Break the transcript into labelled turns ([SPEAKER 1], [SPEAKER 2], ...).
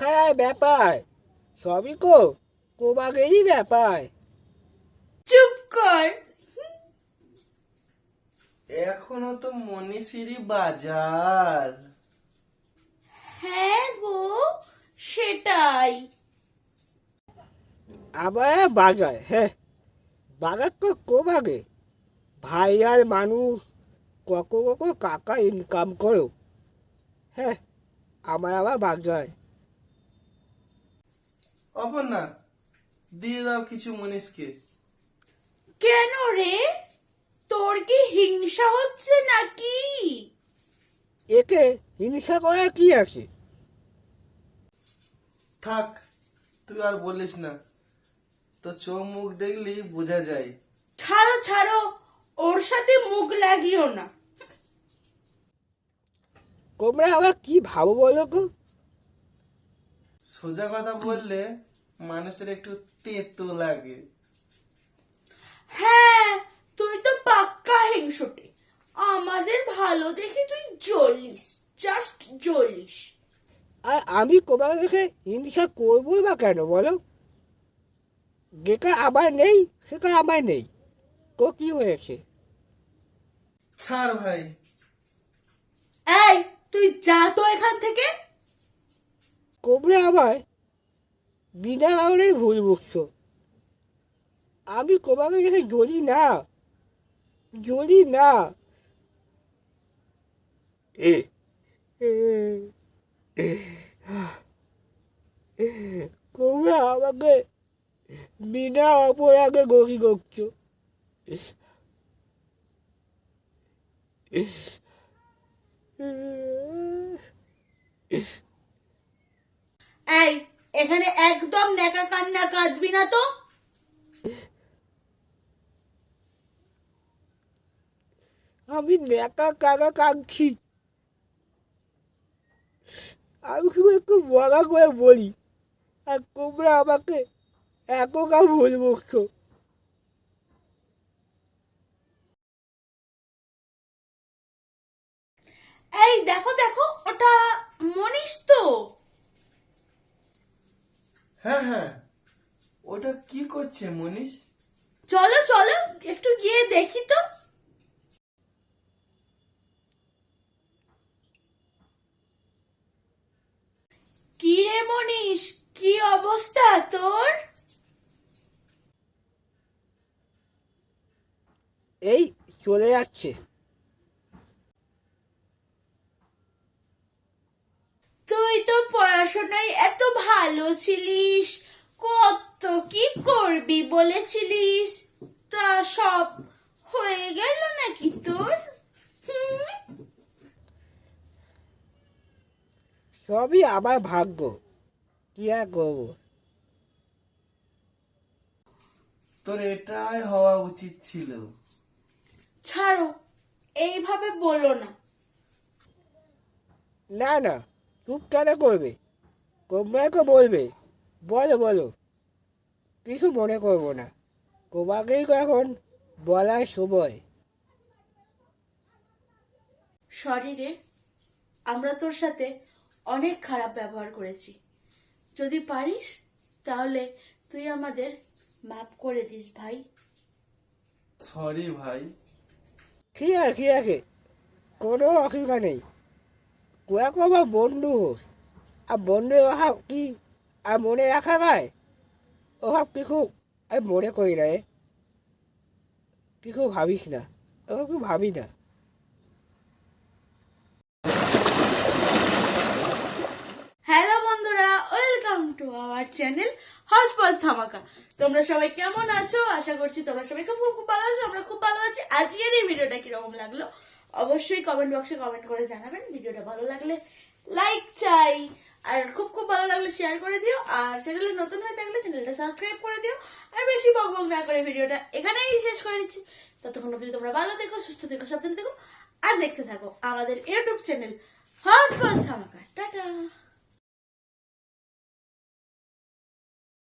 [SPEAKER 1] কোথায় ব্যাপার। সবই কো কোবাগেরই ব্যাপার।
[SPEAKER 2] চুপ কর।
[SPEAKER 3] এখনও তো মনীষিরি বাজার।
[SPEAKER 2] হ্যাঁ গো সেটাই।
[SPEAKER 1] আবার বাজার হ্যাঁ। বাজার তো কোবাগে। ভাই আর মানুষ কত কত কাকা ইনকাম করো। হ্যাঁ আমার আবার বাজার।
[SPEAKER 3] অপর্ণা দিয়ে দাও কিছু মনীষকে।
[SPEAKER 2] কেন রে? তোর কি হিংসা হচ্ছে নাকি?
[SPEAKER 1] একে হিংসা করা কি আছে?
[SPEAKER 3] থাক তুই আর বলিস না। তো চোখ মুখ দেখলি বোঝা যায়।
[SPEAKER 2] ছাড়ো ছাড়ো ওর সাথে মুখ লাগিও না।
[SPEAKER 1] তোমরা আবার কি ভাবো বলো গো
[SPEAKER 3] সোজা কথা বললে মানুষের একটু তেতো লাগে।
[SPEAKER 2] হ্যাঁ তুই তো পাক্কা হিংসুটে। আমাদের ভালো দেখে তুই জ্বলিস জাস্ট জ্বলিস।
[SPEAKER 1] আর আমি তোমার দেখে হিংসা করবোই বা কেন বলো? যেটা আমার নেই সেটা আমার নেই। তো কি হয়েছে?
[SPEAKER 3] ছাড় ভাই।
[SPEAKER 2] এই তুই যা তো এখান থেকে।
[SPEAKER 1] তোমরা আবার বিনা কারণে ভুল বুঝছ আমি তোমাকে দেখে জ্বলি না জ্বলি না। এ তোমরা আমাকে বিনা অপরাধে গতি করছ।
[SPEAKER 2] এই এখানে একদম নেকা কান্না কাঁদবি না তো।
[SPEAKER 1] আমি নেকা কাকা কাঁদছি। আমি শুধু একটু বগা করে বলি আর তোমরা আমাকে একা ভুল বকছো
[SPEAKER 2] এই দেখো দেখো ওটা মনিস তো
[SPEAKER 3] হ্যাঁ হ্যাঁ। ওটা কি করছে মনীষ?
[SPEAKER 2] চলো চলো একটু গিয়ে দেখি তো। কি রে মনীষ কি অবস্থা তোর?
[SPEAKER 1] এই চলে যাচ্ছে
[SPEAKER 2] তুই তো পড়াশোনায় এত ভালো ছিলিস। কত কি করবি বলেছিলিস? তা সব হয়ে গেল নাকি তোর?
[SPEAKER 1] সবই আমার ভাগ্য। কি আর করব?
[SPEAKER 3] তোর এটাই হওয়া উচিত ছিল।
[SPEAKER 2] ছাড়ো এইভাবে বলো না।
[SPEAKER 1] না না চুপ কেন করবে? তোমরা বলবে। বলো বলো। কিছু মনে করব না। তোমাকেই তো এখন বলার সময়।
[SPEAKER 2] শরীরে আমরা তোর সাথে অনেক খারাপ ব্যবহার করেছি। যদি পারিস তাহলে তুই আমাদের মাফ করে দিস ভাই।
[SPEAKER 3] সরি ভাই।
[SPEAKER 1] ঠিক আছে ঠিক আছে। কোনো অসুবিধা নেই। কয়েক আমার বন্ধু আর বন্ধুর অভাব কি আর মনে রাখা যায় অভাব কিছু আমি মনে করি না কিছু ভাবিস না? ওসব কিছু ভাবি না?
[SPEAKER 2] হ্যালো বন্ধুরা ওয়েলকাম টু আওয়ার চ্যানেল হসপস ধামাকা তোমরা সবাই কেমন আছো? আশা করছি তোমরা সবাই খুব খুব ভালো আছো, আমরা খুব ভালো আছি। আজকের এই ভিডিওটা কীরকম লাগল? অবশ্যই কমেন্ট বক্সে কমেন্ট করে জানাবেন। ভিডিওটা ভালো লাগলে লাইক চাই আর খুব খুব ভালো লাগলে শেয়ার করে দিও। আর চ্যানেলে নতুন হয়ে থাকলে চ্যানেলটা সাবস্ক্রাইব করে দিও। আর বেশি বক বক না করে ভিডিওটা এখানেই শেষ করে দিচ্ছি। ততক্ষণ অবধি তোমরা ভালো থেকো, সুস্থ থেকো, সাবধানে থেকো। আর দেখতে থাকো আমাদের ইউটিউব চ্যানেল হসপস ধামাকা টাটা!